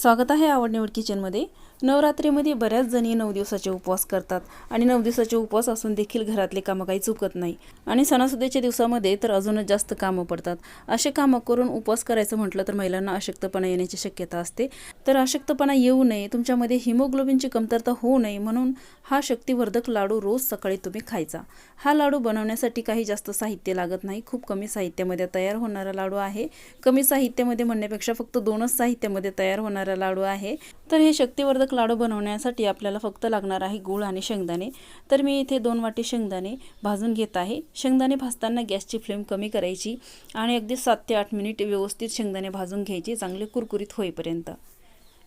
स्वागत आहे आवड निवड किचनमध्ये. नवरात्रीमध्ये बऱ्याच जणी नऊ दिवसाचे उपवास करतात आणि नऊ दिवसाचे उपवास असून देखील घरातले कामं काही चुकत नाही. आणि सणासुदीच्या दिवसामध्ये तर अजूनच जास्त कामं पडतात. असे कामं करून उपवास करायचं म्हटलं तर महिलांना अशक्तपणा येण्याची शक्यता असते. तर अशक्तपणा येऊ नये तुमच्यामध्ये हिमोग्लोबिनची कमतरता होऊ नये म्हणून हा शक्तिवर्धक लाडू रोज सकाळी तुम्ही खायचा. हा लाडू बनवण्यासाठी काही जास्त साहित्य लागत नाही. खूप कमी साहित्यामध्ये तयार होणारा लाडू आहे. कमी साहित्यामध्ये म्हणण्यापेक्षा फक्त दोनच साहित्यामध्ये तयार होणारा लाडू आहे. तर हे शक्तिवर्धक लाडू बनवण्यासाठी आपल्याला फक्त लागणार आहे गूळ आणि शेंगदाणे. तर मी इथे दोन वाटी शेंगदाणे भाजून घेत आहे. शेंगदाणे भाजताना गॅसची फ्लेम कमी करायची आणि अगदी सात ते आठ मिनिट व्यवस्थित शेंगदाणे भाजून घ्यायचे चांगले कुरकुरीत होईपर्यंत.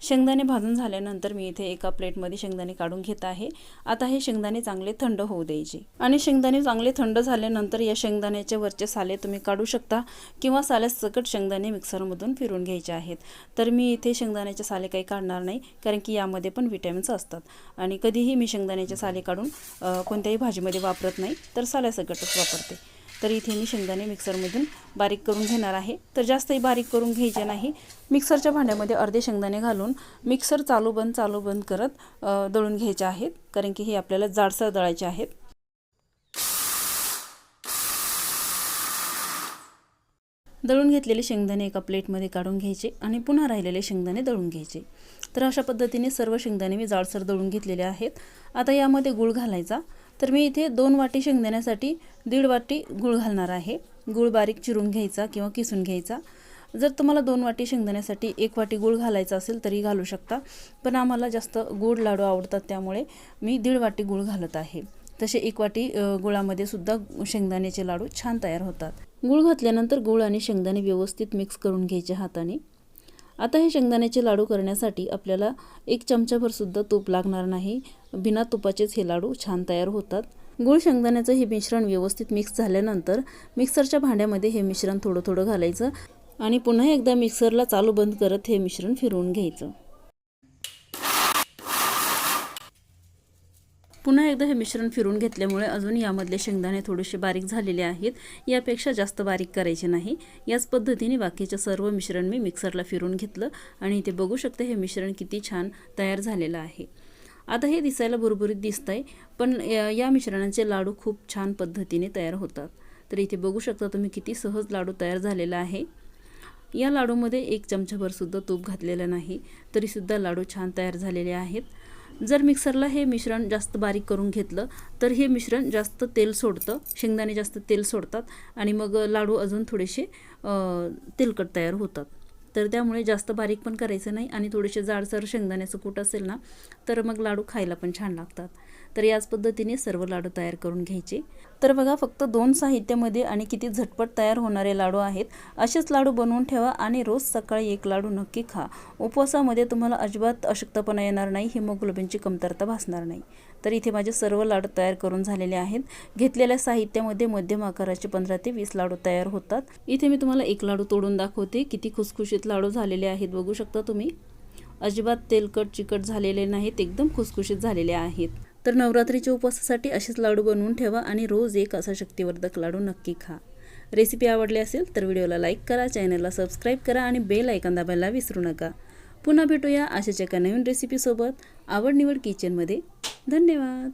शेंगदाणे भाजून झाल्यानंतर मी इथे एका प्लेटमध्ये शेंगदाणे काढून घेत आहे. आता हे शेंगदाणे चांगले थंड होऊ द्यायचे. आणि शेंगदाणे चांगले थंड झाल्यानंतर या शेंगदाण्याचे वरचे साले तुम्ही काढू शकता किंवा साल्यासकट शेंगदाणे मिक्सरमधून फिरून घ्यायचे आहेत. तर मी इथे शेंगदाण्याचे साले काही काढणार नाही कारण की यामध्ये पण विटॅमिन्स असतात. आणि कधीही मी शेंगदाण्याचे साले काढून कोणत्याही भाजीमध्ये वापरत नाही तर साल्यासकटच वापरते. तर इथे मी शेंगदाणे मिक्सरमधून बारीक करून घेणार आहे. तर जास्तही बारीक करून घ्यायचे नाही. मिक्सरच्या भांड्यामध्ये अर्धे शेंगदाणे घालून मिक्सर चालू बंद चालू बंद करत दळून घ्यायचे आहेत. कारण की हे आपल्याला जाडसर दळायचे आहेत. दळून घेतलेले शेंगदाणे एका प्लेटमध्ये काढून घ्यायचे आणि पुन्हा राहिलेले शेंगदाणे दळून घ्यायचे. तर अशा पद्धतीने सर्व शेंगदाणे मी जाडसर दळून घेतलेले आहेत. आता यामध्ये गूळ घालायचा. तर मी इथे दोन वाटी शेंगदाण्यासाठी दीड वाटी गूळ घालणार आहे. गूळ बारीक चिरून घ्यायचा किंवा किसून घ्यायचा. जर तुम्हाला दोन वाटी शेंगदाण्यासाठी एक वाटी गूळ घालायचा असेल तरी घालू शकता. पण आम्हाला जास्त गोड लाडू आवडतात त्यामुळे मी दीड वाटी गूळ घालत आहे. तसे एक वाटी गुळामध्ये सुद्धा शेंगदाण्याचे लाडू छान तयार होतात. गूळ घातल्यानंतर गूळ आणि शेंगदाणे व्यवस्थित मिक्स करून घ्यायचे हाताने. आता हे शेंगदाण्याचे लाडू करण्यासाठी आपल्याला एक चमचाभरसुद्धा तूप लागणार नाही. बिना तुपाचेच हे लाडू छान तयार होतात. गूळ शेंगदाण्याचं हे मिश्रण व्यवस्थित मिक्स झाल्यानंतर मिक्सरच्या भांड्यामध्ये हे मिश्रण थोडं थोडं घालायचं आणि पुन्हा एकदा मिक्सरला चालू बंद करत हे मिश्रण फिरवून घ्यायचं. पुन्हा एकदा हे मिश्रण फिरून घेतल्यामुळे अजून यामधले शेंगदाणे थोडेसे बारीक झालेले आहेत. यापेक्षा जास्त बारीक करायचे नाही. याच पद्धतीने बाकीचं सर्व मिश्रण मी मिक्सरला फिरून घेतलं आणि इथे बघू शकता हे मिश्रण किती छान तयार झालेलं आहे. आता हे दिसायला भुरभुरीत दिसत आहे पण या या मिश्रणाचे लाडू खूप छान पद्धतीने तयार होतात. तर इथे बघू शकता तुम्ही किती सहज लाडू तयार झालेला आहे. या लाडूमध्ये एक चमचाभरसुद्धा तूप घातलेलं नाही तरीसुद्धा लाडू छान तयार झालेले आहेत. जर मिक्सरला हे मिश्रण जास्त बारीक करून घेतलं तर हे मिश्रण जास्त तेल सोडतं शेंगदाणे जास्त तेल सोडतात आणि मग लाडू अजून थोडेसे तेलकट तयार होतात. तर त्यामुळे जास्त बारीक पण करायचं नाही आणि थोडेसे जाडसर शेंगदाण्याचं कूट असेल ना तर मग लाडू खायला पण छान लागतात. तर याच पद्धतीने सर्व लाडू तयार करून घ्यायचे. तर बघा फक्त दोन साहित्यामध्ये आणि किती झटपट तयार होणारे लाडू आहेत असेच लाडू बनवून ठेवा आणि रोज सकाळी एक लाडू नक्की खा. उपवासामध्ये तुम्हाला अजिबात अशक्तपणा येणार नाही हिमोग्लोबिनची कमतरता भासणार नाही. तर इथे माझे सर्व लाडू तयार करून झालेले आहेत. घेतलेल्या साहित्यामध्ये मध्यम आकाराचे पंधरा ते वीस लाडू तयार होतात. इथे मी तुम्हाला एक लाडू तोडून दाखवते. किती खुसखुशीत लाडू झालेले आहेत. बघू शकता तुम्ही. अजिबात तेलकट चिकट झालेले नाहीत. एकदम खुसखुशीत झालेले आहेत. तर नवरात्रीच्या उपवासासाठी असेच लाडू बनवून ठेवा आणि रोज एक असा शक्तिवर्धक लाडू नक्की खा. रेसिपी आवडली असेल तर व्हिडिओला लाईक करा चॅनलला सबस्क्राईब करा आणि बेल ऐकन दाबायला विसरू नका. पुन्हा भेटूया अशाच एका नवीन रेसिपीसोबत. आवड निवड किचनमध्ये. धन्यवाद.